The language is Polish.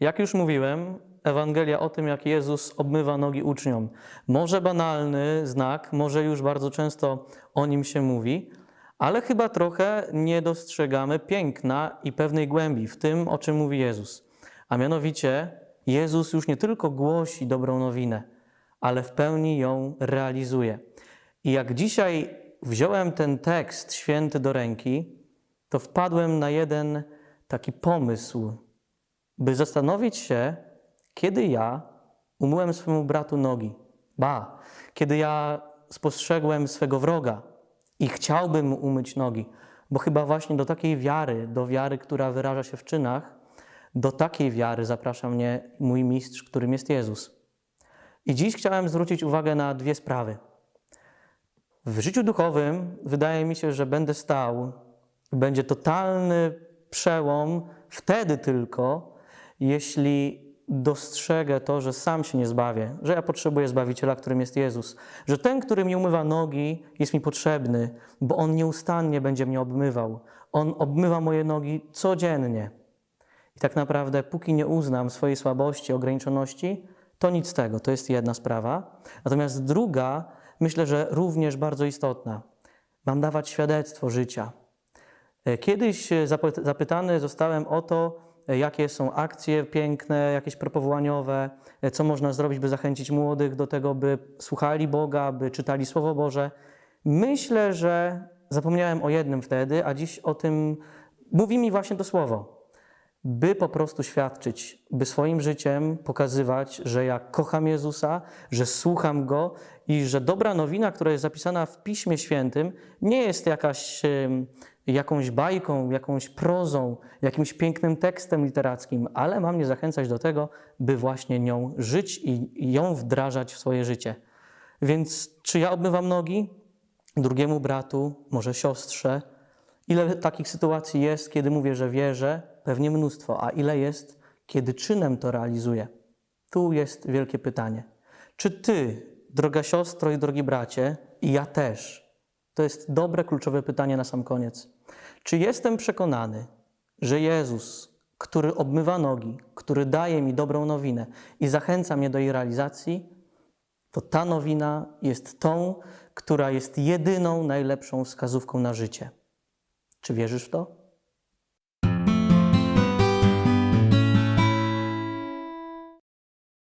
Jak już mówiłem, Ewangelia o tym, jak Jezus obmywa nogi uczniom. Może banalny znak, może już bardzo często o nim się mówi, ale chyba trochę nie dostrzegamy piękna i pewnej głębi w tym, o czym mówi Jezus. A mianowicie, Jezus już nie tylko głosi dobrą nowinę, ale w pełni ją realizuje. I jak dzisiaj wziąłem ten tekst święty do ręki, to wpadłem na jeden taki pomysł, by zastanowić się, kiedy ja umyłem swemu bratu nogi. Ba, kiedy ja spostrzegłem swego wroga i chciałbym mu umyć nogi, bo chyba właśnie do takiej wiary, do wiary, która wyraża się w czynach, do takiej wiary zaprasza mnie mój mistrz, którym jest Jezus. I dziś chciałem zwrócić uwagę na dwie sprawy. W życiu duchowym wydaje mi się, że będę stał, będzie totalny przełom wtedy tylko, jeśli dostrzegę to, że sam się nie zbawię, że ja potrzebuję Zbawiciela, którym jest Jezus, że ten, który mi umywa nogi, jest mi potrzebny, bo On nieustannie będzie mnie obmywał. On obmywa moje nogi codziennie. I tak naprawdę, póki nie uznam swojej słabości, ograniczoności, to nic z tego. To jest jedna sprawa. Natomiast druga, myślę, że również bardzo istotna. Mam dawać świadectwo życia. E, Kiedyś e, zapy- zapytany zostałem o to, jakie są akcje piękne, jakieś propowołaniowe, e, co można zrobić, by zachęcić młodych do tego, by słuchali Boga, by czytali Słowo Boże. Myślę, że zapomniałem o jednym wtedy, a dziś o tym mówi mi właśnie to słowo by po prostu świadczyć, by swoim życiem pokazywać, że ja kocham Jezusa, że słucham Go i że dobra nowina, która jest zapisana w Piśmie Świętym, nie jest jakaś, jakąś bajką, jakąś prozą, jakimś pięknym tekstem literackim, ale ma mnie zachęcać do tego, by właśnie nią żyć i ją wdrażać w swoje życie. Więc czy ja obmywam nogi drugiemu bratu, może siostrze? Ile takich sytuacji jest, kiedy mówię, że wierzę? Pewnie mnóstwo. A ile jest, kiedy czynem to realizuję? Tu jest wielkie pytanie. Czy ty, droga siostro i drogi bracie, i ja też? To jest dobre, kluczowe pytanie na sam koniec. Czy jestem przekonany, że Jezus, który obmywa nogi, który daje mi dobrą nowinę i zachęca mnie do jej realizacji, to ta nowina jest tą, która jest jedyną najlepszą wskazówką na życie. Czy wierzysz w to?